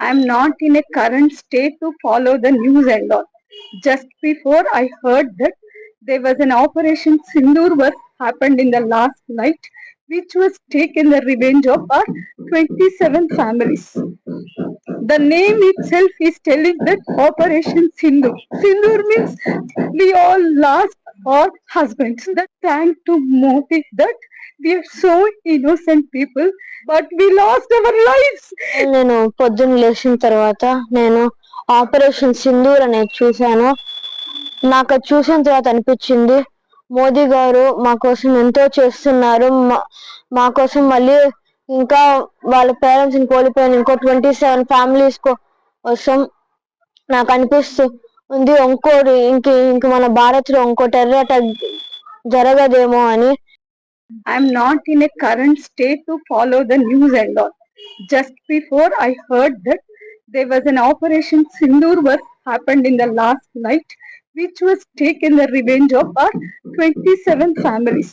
I'm not in a current state to follow the news and all. Just before I heard that there was an Operation Sindoor was happened in the last night, which was taken the revenge of our 27 families. The name itself is telling that Operation Sindoor. Sindoor means we all lost or husbands. That trying to Modi that we are so innocent people, but we lost our lives. నేను పొద్దున్న లేచిన తర్వాత నేను operation Sindoor అనేది చూశాను నాకు అది చూసిన తర్వాత అనిపించింది మోదీ గారు మా కోసం ఎంతో చేస్తున్నారు మా- కోసం మళ్ళీ ఇంకా వాళ్ళ పేరెంట్స్ కోల్పోయిన ఇంకో ట్వంటీ సెవెన్ ఫ్యామిలీస్ కోసం నాకు అనిపిస్తూ ఉంది ఇంకోటి ఇంక ఇంక మన భారత్ లో ఇంకో టెర్రర్ అటాక్ జరగదేమో అని I'm not in a current state to follow the news and all. Just before I heard that there was an Operation Sindoor was happened in the last night, which was taken the revenge of our 27 families.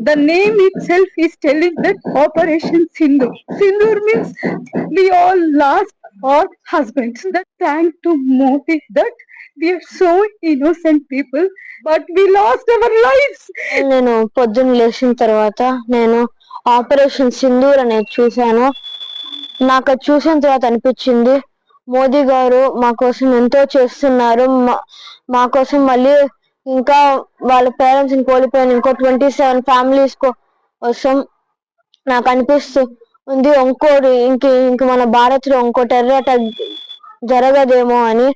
The name itself is telling that Operation Sindoor. Sindoor means we all lost Or husbands. That thank to Modi that we are so innocent people, but we lost our lives. నేను పొద్దున్న లేచిన తర్వాత నేను operation Sindoor అనేది చూశాను నాకు అది చూసిన తర్వాత అనిపించింది మోదీ గారు మా కోసం ఎంతో చేస్తున్నారు మా- మా కోసం మళ్ళీ ఇంకా వాళ్ళ పేరెంట్స్ కోల్పోయిన ఇంకో ట్వంటీ సెవెన్ ఫ్యామిలీస్ కోసం నాకు అనిపిస్తూ ఉంది. ఇంకోటి ఇంక ఇంక మన భారత్లో ఇంకో టెర్రర్ అటాక్ జరగదేమో అని